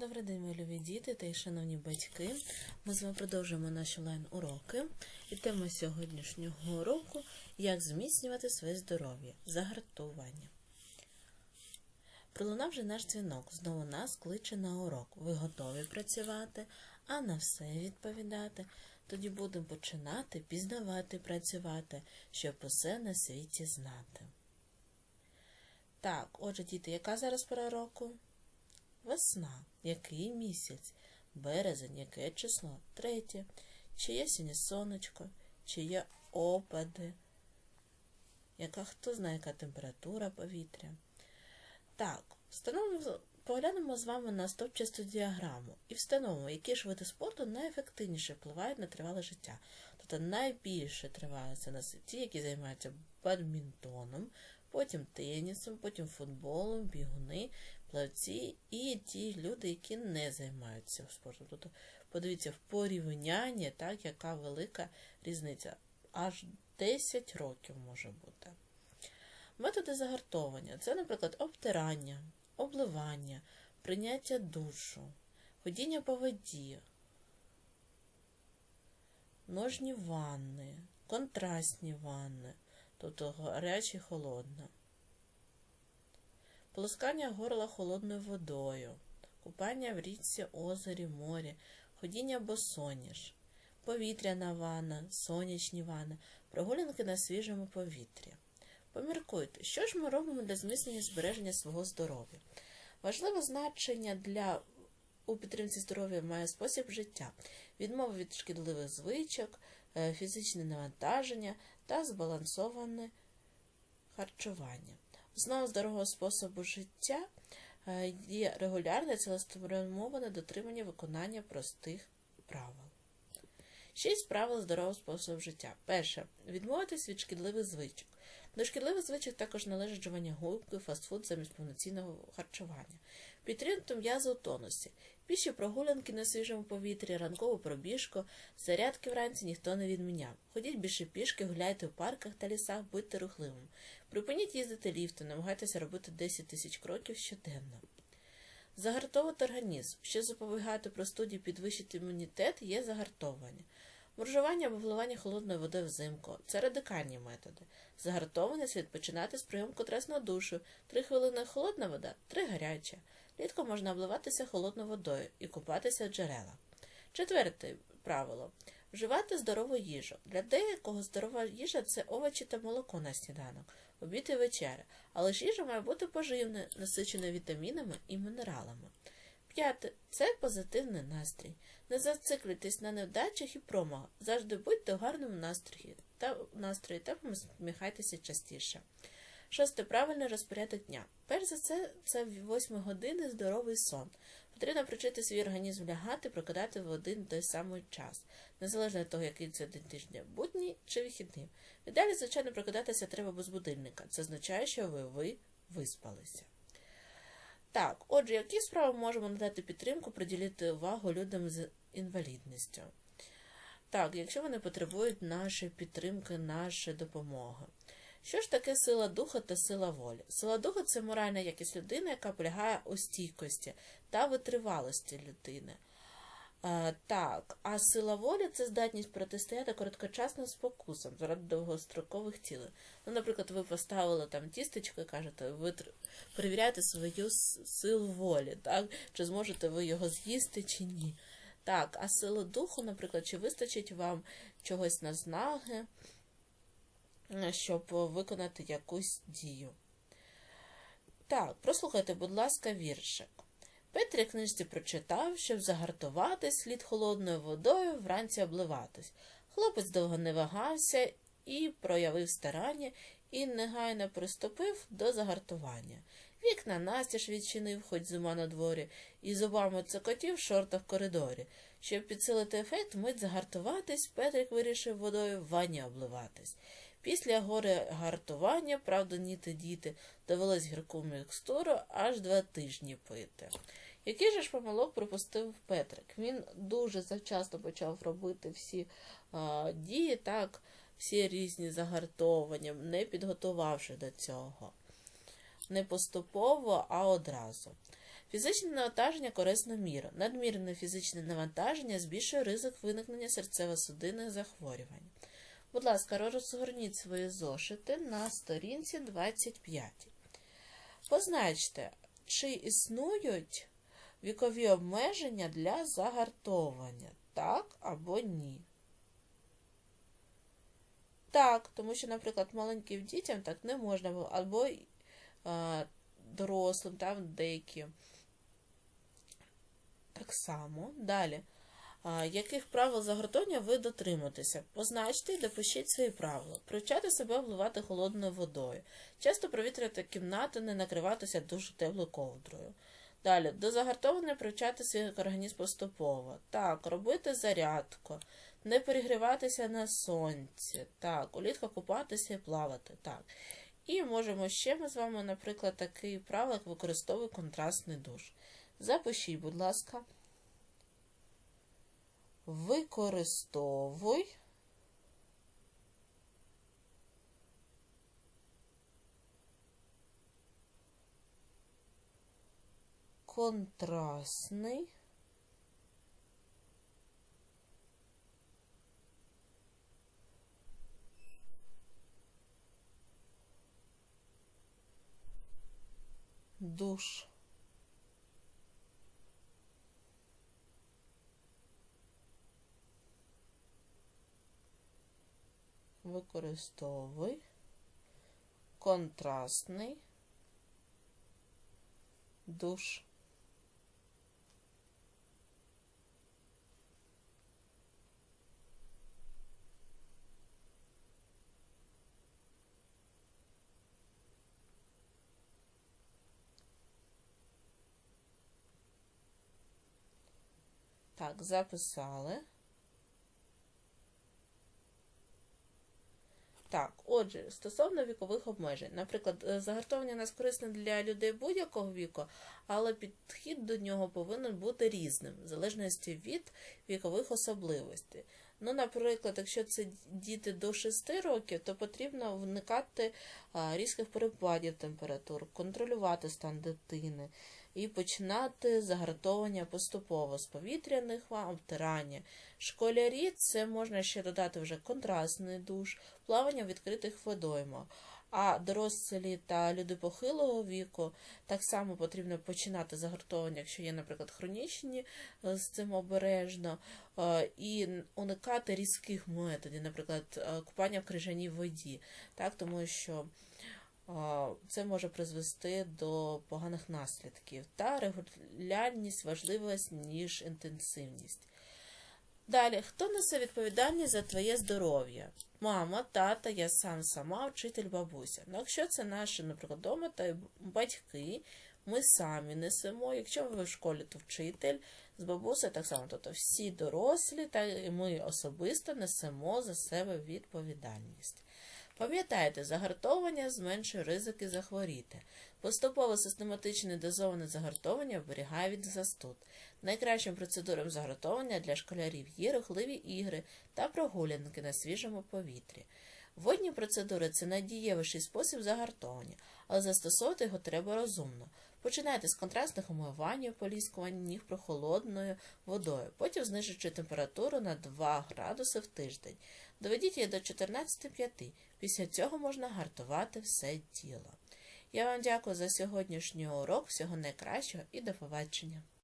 Добрий день, мої любі діти та й шановні батьки. Ми з вами продовжуємо наші онлайн-уроки. І тема сьогоднішнього уроку як зміцнювати своє здоров'я. Загартування. Пролунав вже наш дзвінок. Знову нас кличе на урок. Ви готові працювати, а на все відповідати. Тоді будемо починати пізнавати, працювати, щоб усе на світі знати. Так, отже, діти, яка зараз пора року? Весна. Який місяць? Березень, яке число? Третє. Чи є сінє сонечко, чи є опади? Яка хто знає, яка температура повітря? Так, поглянемо з вами на стопчасту діаграму і встановимо, які ж види спорту найефективніше впливають на тривале життя. Тобто найбільше триваються на ті, які займаються бадмінтоном, потім тенісом, потім футболом, бігуни, плавці і ті люди, які не займаються спортом. Тобто, подивіться, в порівнянні, так, яка велика різниця. Аж 10 років може бути. Методи загартовування це, наприклад, обтирання, обливання, прийняття душу, ходіння по воді, ножні ванни, контрастні ванни, тобто гарячі і холодна. Полоскання горла холодною водою, купання в річці, озері, морі, ходіння босоніж, повітряна ванна, сонячні ванни, прогулянки на свіжому повітрі. Поміркуйте, що ж ми робимо для зміцнення збереження свого здоров'я. Важливе значення для у підтримці здоров'я має спосіб життя, відмова від шкідливих звичок, е, фізичне навантаження та збалансоване харчування. Основа здорового способу життя е, є регулярне цілеспрямоване дотримання виконання простих правил. Шість правил здорового способу життя. Перше. Відмовитись від шкідливих звичок. До шкідливих звичок також належить жування губки, фастфуд замість повноцінного харчування. Підтримати м'язи у тонусі. Піші прогулянки на свіжому повітрі, ранкову пробіжку, зарядки вранці ніхто не відміняв. Ходіть більше пішки, гуляйте у парках та лісах, будьте рухливими. Припиніть їздити ліфтом, намагайтеся робити 10 тисяч кроків щоденно. Загартовувати організм. Що запобігати простуді, підвищити імунітет, є загартовування. Моржування або вливання холодної води взимку це радикальні методи. Загартоване слід починати з прийому контрастного душу. Три хвилини холодна вода, три гаряча. Влітку можна обливатися холодною водою і купатися в джерелах. Четверте правило. Вживати здорову їжу. Для деякого здорова їжа це овочі та молоко на сніданок, обід і вечеря, але ж їжа має бути поживною, насиченою вітамінами і мінералами. П'яте це позитивний настрій. Не зациклюйтесь на невдачах і промах. Завжди будьте в гарному настрої та настрої та посміхайтеся частіше. Шосте правильний розпорядок дня. Перш за це, це 8 години здоровий сон. Потрібно привчити свій організм лягати, прокидати в один той самий час, незалежно від того, який це день тижня, будній чи вихідний. В ідеалі, звичайно, прокидатися треба без будильника. Це означає, що ви, ви виспалися. Так, отже, які справи можемо надати підтримку, приділити увагу людям з інвалідністю? Так, якщо вони потребують нашої підтримки, нашої допомоги. Що ж таке сила духа та сила волі? Сила духа це моральна якість людини, яка полягає у стійкості та витривалості людини. А, так, а сила волі це здатність протистояти короткочасним спокусам заради довгострокових цілей. Ну, наприклад, ви поставили там тістечко і кажете, ви перевіряєте свою силу волі, так? чи зможете ви його з'їсти чи ні. Так, а силу духу, наприклад, чи вистачить вам чогось на знаги, щоб виконати якусь дію. Так, прослухайте, будь ласка, віршик. Петрі книжці прочитав, щоб загартувати слід холодною водою вранці обливатись. Хлопець довго не вагався і проявив старання і негайно приступив до загартування. Вікна настіж відчинив, хоч зима на дворі, і зубами цокотів в шортах в коридорі. Щоб підсилити ефект, мить загартуватись, Петрик вирішив водою в ванні обливатись. Після горе гартування, правда, ніти діти, довелось гірку мікстуру аж два тижні пити. Який же ж помилок припустив Петрик? Він дуже завчасно почав робити всі а, дії, так, всі різні загартовання, не підготувавши до цього. Не поступово, а одразу. Фізичне навантаження корисна міра. Надмірне фізичне навантаження збільшує ризик виникнення серцево-судинних захворювань. Будь ласка, розгорніть свої зошити на сторінці 25. Позначте, чи існують вікові обмеження для загартовування, так або ні. Так, тому що, наприклад, маленьким дітям так не можна було, або е, дорослим, там деякі. Так само. Далі. Яких правил загортання ви дотримуєтеся? Позначте і допишіть свої правила. Привчати себе вливати холодною водою. Часто провітрювати кімнату, не накриватися дуже теплою ковдрою. Далі, до загартовування привчати свій організм поступово. Так, робити зарядку, не перегріватися на сонці. Так, улітку купатися і плавати. Так. І можемо ще ми з вами, наприклад, такий правило, як використовуй контрастний душ. Запишіть, будь ласка. Використовуй контрастний душ. Використовуй контрастний душ. Так, записали. Так, отже, стосовно вікових обмежень, наприклад, е, загартовування нас корисне для людей будь-якого віку, але підхід до нього повинен бути різним, в залежності від вікових особливостей. Ну, наприклад, якщо це діти до 6 років, то потрібно вникати різких перепадів температур, контролювати стан дитини і починати загартовування поступово з повітряних ванн, обтирання. Школярі це можна ще додати вже контрастний душ, плавання в відкритих водоймах. А дорослі та люди похилого віку так само потрібно починати загартовування, якщо є, наприклад, хронічні е, з цим обережно, е, і уникати різких методів, наприклад, е, купання в крижаній воді, так, тому що це може призвести до поганих наслідків. Та регулярність важлива, ніж інтенсивність. Далі, хто несе відповідальність за твоє здоров'я? Мама, тата, я сам сама, вчитель, бабуся. Ну, якщо це наші, наприклад, вдома та батьки, ми самі несемо. Якщо ви в школі, то вчитель з бабусею так само. Тобто всі дорослі, та ми особисто несемо за себе відповідальність. Пам'ятайте, загартовування зменшує ризики захворіти. Поступово систематичне дозоване загартовування оберігає від застуд. Найкращим процедуром загартовування для школярів є рухливі ігри та прогулянки на свіжому повітрі. Водні процедури це найдієвіший спосіб загартовання, але застосовувати його треба розумно. Починайте з контрастних умивань, поліскування ніг прохолодною водою, потім знижуючи температуру на 2 градуси в тиждень. Доведіть її до 14,5. Після цього можна гартувати все тіло. Я вам дякую за сьогоднішній урок, всього найкращого і до побачення!